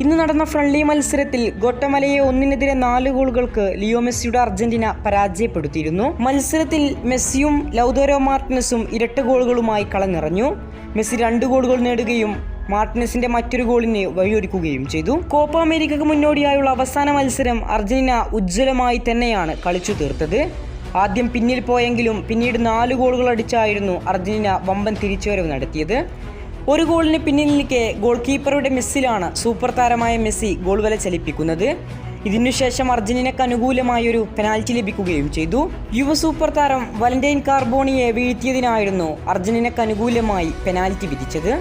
ഇന്ന് നടന്ന ഫ്രണ്ട്ലി മത്സരത്തിൽ ഗോട്ടമലയെ ഒന്നിനെതിരെ നാല് ഗോളുകൾക്ക് ലിയോ മെസ്സിയുടെ അർജന്റീന പരാജയപ്പെടുത്തിയിരുന്നു. മത്സരത്തിൽ മെസ്സിയും ലൗദോരോ മാർട്ടിനസും ഇരട്ട ഗോളുകളുമായി കളഞ്ഞിറഞ്ഞു മെസ്സി രണ്ട് ഗോളുകൾ നേടുകയും മാർട്ടിനസിന്റെ മറ്റൊരു ഗോളിന് വഴിയൊരുക്കുകയും ചെയ്തു. കോപ്പ അമേരിക്കക്ക് മുന്നോടിയായുള്ള അവസാന മത്സരം അർജന്റീന ഉജ്ജ്വലമായി തന്നെയാണ് കളിച്ചു തീർത്തത്. ആദ്യം പിന്നിൽ പോയെങ്കിലും പിന്നീട് നാല് ഗോളുകൾ അടിച്ചായിരുന്നു അർജന്റീന വമ്പൻ തിരിച്ചുവരവ് നടത്തിയത്. ഒരു ഗോളിന് പിന്നിൽ നിൽക്കെ ഗോൾ കീപ്പറുടെ മിസ്സിലാണ് സൂപ്പർ താരമായ മെസ്സി ഗോൾ വല ചലിപ്പിക്കുന്നത്. ഇതിനുശേഷം അർജന്റീനക്ക് അനുകൂലമായ ഒരു പെനാൽറ്റി ലഭിക്കുകയും ചെയ്തു. യുവ സൂപ്പർ താരം വലന്റൈൻ കാർബോണിയെ വീഴ്ത്തിയതിനായിരുന്നു അർജന്റീനക്ക് അനുകൂലമായി പെനാൽറ്റി വിധിച്ചത്.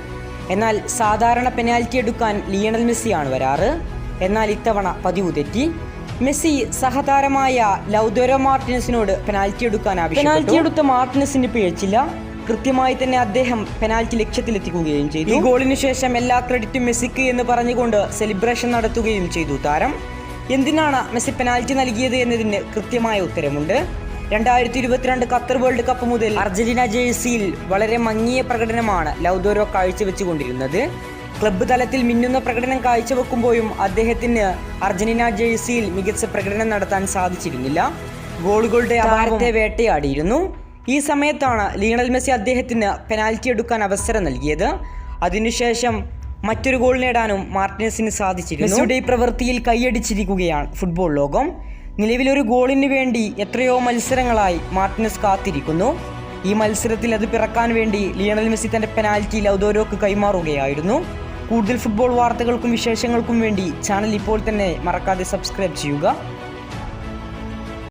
എന്നാൽ സാധാരണ പെനാൽറ്റി എടുക്കാൻ ലിയണൽ മെസ്സിയാണ് വരാറ്. എന്നാൽ ഇത്തവണ പതിവ് തെറ്റി. മെസ്സി സഹതാരമായ ലൗദോരോ മാർട്ടിനസിനോട് പെനാൽറ്റി എടുക്കാൻ ആവശ്യം പെനാൽറ്റി എടുത്ത മാർട്ടിനസിന് പിഴച്ചില്ല കൃത്യമായി തന്നെ അദ്ദേഹം പെനാൽറ്റി ലക്ഷ്യത്തിലെത്തിക്കുകയും ചെയ്തു. ഈ ഗോളിന് ശേഷം എല്ലാ ക്രെഡിറ്റും മെസ്സിക്ക് എന്ന് പറഞ്ഞുകൊണ്ട് സെലിബ്രേഷൻ നടത്തുകയും ചെയ്തു താരം. എന്തിനാണ് മെസ്സി പെനാൽറ്റി നൽകിയത് എന്നതിന് കൃത്യമായ ഉത്തരമുണ്ട്. രണ്ടായിരത്തി ഇരുപത്തിരണ്ട് ഖത്തർ വേൾഡ് കപ്പ് മുതൽ അർജന്റീന ജേഴ്സിയിൽ വളരെ മങ്ങിയ പ്രകടനമാണ് ലൗദോരോ കാഴ്ചവെച്ചുകൊണ്ടിരുന്നത്. ക്ലബ്ബ് തലത്തിൽ മിന്നുന്ന പ്രകടനം കാഴ്ചവെക്കുമ്പോഴും അദ്ദേഹത്തിന് അർജന്റീന ജേഴ്സിയിൽ മികച്ച പ്രകടനം നടത്താൻ സാധിച്ചിരുന്നില്ല. ഗോളുകളുടെ അഭാവത്തെ വേട്ടയാടിയിരുന്നു. ഈ സമയത്താണ് ലീണൽ മെസ്സി അദ്ദേഹത്തിന് പെനാൽറ്റി എടുക്കാൻ അവസരം നൽകിയത്. അതിനുശേഷം മറ്റൊരു ഗോൾ നേടാനും മാർട്ടിനസിന് സാധിച്ചിരുന്നു. മെസ്സിയുടെ ഈ പ്രവൃത്തിയിൽ കൈയടിച്ചിരിക്കുകയാണ് ഫുട്ബോൾ ലോകം. നിലവിലൊരു ഗോളിന് വേണ്ടി എത്രയോ മത്സരങ്ങളായി മാർട്ടിനസ് കാത്തിരിക്കുന്നു. ഈ മത്സരത്തിൽ അത് പിറക്കാൻ വേണ്ടി ലിയണൽ മെസ്സി തന്റെ പെനാൽറ്റി ലൗദോരോക്ക് കൈമാറുകയായിരുന്നു. കൂടുതൽ ഫുട്ബോൾ വാർത്തകൾക്കും വിശേഷങ്ങൾക്കും വേണ്ടി ചാനൽ ഇപ്പോൾ തന്നെ മറക്കാതെ സബ്സ്ക്രൈബ് ചെയ്യുക.